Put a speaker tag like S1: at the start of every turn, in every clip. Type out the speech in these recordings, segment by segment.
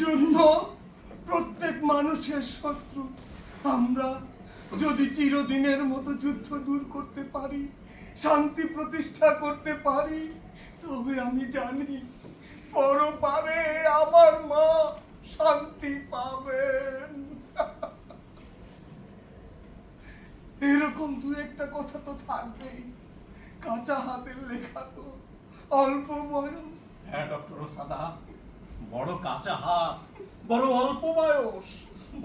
S1: যুদ্ধ, প্রত্যেক মানুষের শত্রু। আমরা যদি চিরদিনের মতো যুদ্ধ দূর করতে পারি, শান্তি প্রতিষ্ঠা করতে পারি, তবে আমি জানি পরপারে আমার মা শান্তি পাবেন। এরকম দু একটা কথা তো থাকবেই। কাঁচা হাতের লেখা তো অল্প বয়স।
S2: হ্যাঁ ডক্টর সাদা বড় কাঁচা হাত বড় অল্প বয়স।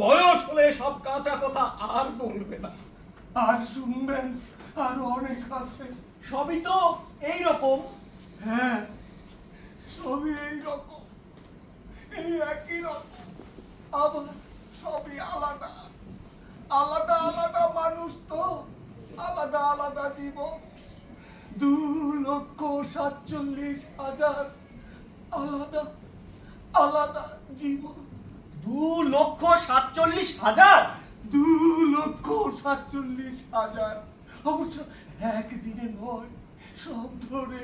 S2: বয়স হলে সব কাঁচা কথা আর বলবে না।
S1: আর শুনবেন আরও অনেক আছে।
S2: সবই তো এই রকম
S1: হ্যাঁ সবই এই রকম এই একই রকম। আবার সবই আলাদা। আলাদা আলাদা মানুষ তো আলাদা আলাদা জীবন। সাতচল্লিশ হাজার। আলাদা আলাদা জীবন।
S2: দু লক্ষ সাতচল্লিশ হাজার?
S1: দু লক্ষ সাতচল্লিশ হাজার। অবশ্য একদিনে নয় সব ধরে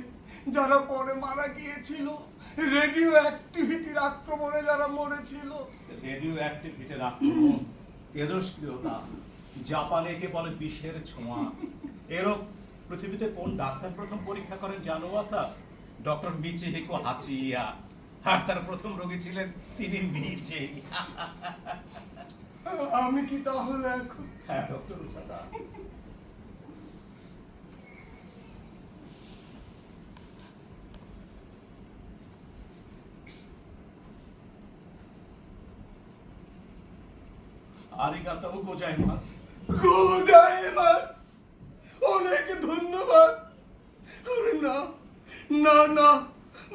S1: যারা পরে মারা গিয়েছিল রেডিও অ্যাক্টিভিটির আক্রমণে যারা মরেছিল।
S2: রেডিও অ্যাক্টিভিটির আক্রমণ তেজস্ক্রিয়তা জাপানে একে বলে বিষের ছোঁয়া। এরও পৃথিবীতে কোন ডাক্তার প্রথম পরীক্ষা করেন জানো আসা ডক্টর মিচিহিকো হাচিয়া। আর তার প্রথম রোগী ছিলেন তিনি নিজেই
S1: আমি কি তাহলে এখন?
S2: হ্যাঁ ডক্টর উসাদা আরিগাতো গোজাইমাসু।
S1: গোজাইমাস? অনেক ধন্যবাদ। আরে না না না,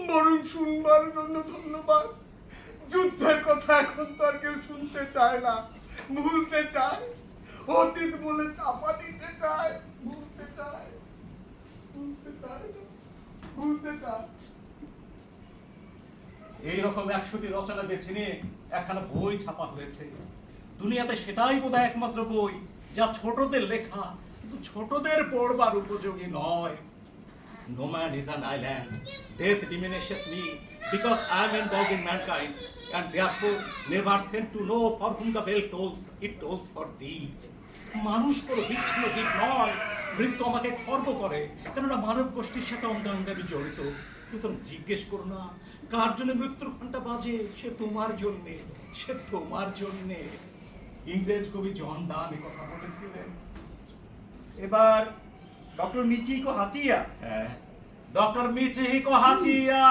S1: বরং শুনবার জন্য ধন্যবাদ। যুদ্ধের কথা এখন তো আর কেউ শুনতে চায় না, ভুলতে চায়, অতীত বলে চাপা দিতে চায়, ভুলতে চায় ভুলতে চায়
S2: একশোটি রচনা বেছে নিয়ে একখানা বই ছাপা হয়েছে। দুনিয়াতে সেটাই বোধহয় একমাত্র বই যা ছোটদের লেখা কিন্তু ছোটদের পড়বার উপযোগী নয়। No man is an island. Death diminishes me because I am involved in mankind and therefore never sent to know for whom the bell tolls, it tolls for thee. মানুষ কোনো বিচ্ছিন্ন দিক নয়। মৃত্যু আমাকে খর্ব করে। কেননা মানব গোষ্ঠীর সাথে অঙ্গাঙ্গে আমি জড়িত। সুতরাং জিজ্ঞেস করো না কার জন্য মৃত্যুর ঘণ্টা বাজে? সে তোমার জন্যে সে তোমার জন্যে। ইংরেজ কবি জন ডান কথা বলেছিলেন।
S3: এবার ডক্টর মিচিকো হাচিয়া।
S2: হ্যাঁ। ডক্টর কো হাচিয়া।